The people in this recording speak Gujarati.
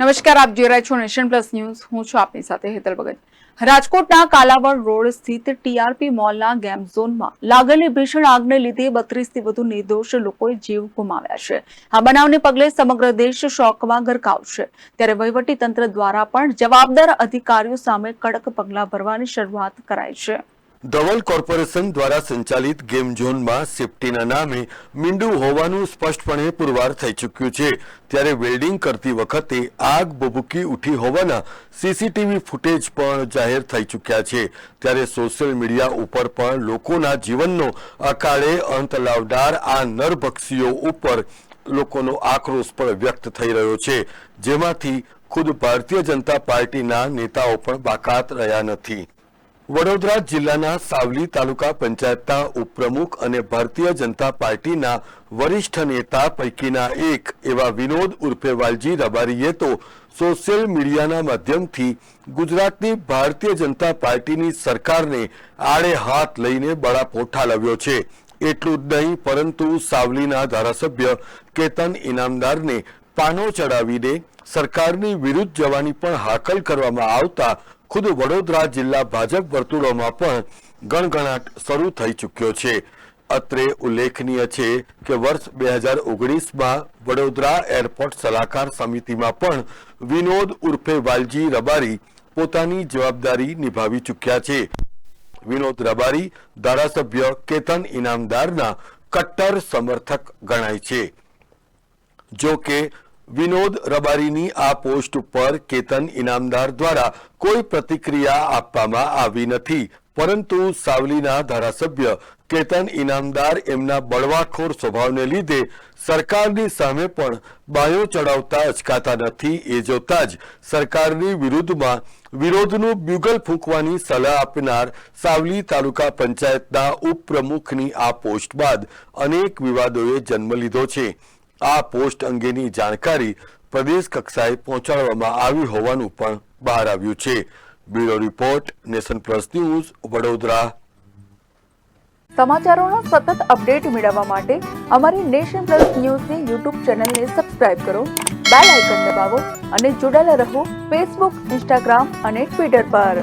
નમસ્કાર, આપ જોઈ રહ્યા છો નેશન પ્લસ ન્યૂઝ. હું છું આપની સાથે હેતલ ભગત. રાજકોટના કાલાવડ રોડ સ્થિત ટીઆરપી મોલના ગેમ ઝોનમાં લાગેલી ભીષણ આગને લીધે બત્રીસથી વધુ નિર્દોષ લોકોએ જીવ ગુમાવ્યા છે. આ બનાવને પગલે સમગ્ર દેશ શોકમાં ગરકાવ છે ત્યારે વહીવટી તંત્ર દ્વારા પણ જવાબદાર અધિકારીઓ સામે કડક પગલાં ભરવાની શરૂઆત કરાઈ છે. ધવલ કોર્પોરેશન દ્વારા સંચાલિત ગેમ ઝોનમાં સેફટીના નામે મીંડું હોવાનું સ્પષ્ટપણે પુરવાર થઈ ચૂક્યું છે. ત્યારે વેલ્ડિંગ કરતી વખતે આગ બબૂકી ઉઠી હોવાના સીસીટીવી ફૂટેજ પણ જાહેર થઈ ચૂક્યા છે. ત્યારે સોશિયલ મીડિયા ઉપર પણ લોકોના જીવનનો અકાળે અંત લાવનાર આ નરભક્ષીઓ ઉપર લોકોનો આક્રોશ પણ વ્યક્ત થઈ રહ્યો છે. જેમાંથી ખુદ ભારતીય જનતા પાર્ટીના નેતાઓ પણ બાકાત રહ્યા નથી. વડોદરા જિલ્લાના સાવલી તાલુકા પંચાયતના ઉપપ્રમુખ અને ભારતીય જનતા પાર્ટીના વરિષ્ઠ નેતા પૈકીના એક એવા વિનોદ ઉર્ફે વાલજી રબારીએ તો સોશિયલ મીડિયાના માધ્યમથી ગુજરાતની ભારતીય જનતા પાર્ટીની સરકારને આડે હાથ લઈને બળાપો ઠાલવ્યો છે. એટલું જ નહીં, પરંતુ સાવલીના ધારાસભ્ય કેતન ઇનામદારને પાનો ચડાવીને સરકારની વિરુદ્ધ જવાની પણ હાકલ કરવામાં આવતા ખુદ વડોદરા જિલ્લા ભાજપ વર્તુળોમાં પણ ગણગણાટ શરૂ થઈ ચૂક્યો છે. અત્રે ઉલ્લેખનીય છે કે વર્ષ બે હજાર ઓગણીસમાં વડોદરા એરપોર્ટ સલાહકાર સમિતિમાં પણ વિનોદ ઉર્ફે વાલજી રબારી પોતાની જવાબદારી નિભાવી ચૂક્યા છે. વિનોદ રબારી ધારાસભ્ય કેતન ઇનામદારના કટ્ટર સમર્થક ગણાય છે. જો કે વિનોદ રબારીની આ પોસ્ટ ઉપર કેતન ઇનામદાર દ્વારા કોઈ પ્રતિક્રિયા આપવામાં આવી નથી. પરંતુ સાવલીના ધારાસભ્ય કેતન ઇનામદાર એમના બળવાખોર સ્વભાવને લીધે સરકારની સામે પણ બાયો ચડાવતા અચકાતા નથી. એ જોતા જ સરકારની વિરુદ્ધમાં વિરોધનું બ્યુગલ ફૂંકવાની સલાહ આપનાર સાવલી તાલુકા પંચાયતના ઉપપ્રમુખની આ પોસ્ટ બાદ અનેક વિવાદોએ જન્મ લીધો છે. આ પોસ્ટ અંગેની જાણકારી પ્રદેશ કક્ષાએ પહોંચાડવામાં આવી હોવાનું પણ બહાર આવ્યું છે. Bureau report, nation plus news, Vadodara. સમાચારોનો સતત અપડેટ મેળવવા માટે અમારી નેશન પ્લસ ન્યૂઝની યુટ્યુબ ચેનલને સબસ્ક્રાઇબ કરો, બેલ આઇકન દબાવો અને જોડાયેલા રહો ફેસબુક, ઇન્સ્ટાગ્રામ અને ટ્વિટર પર.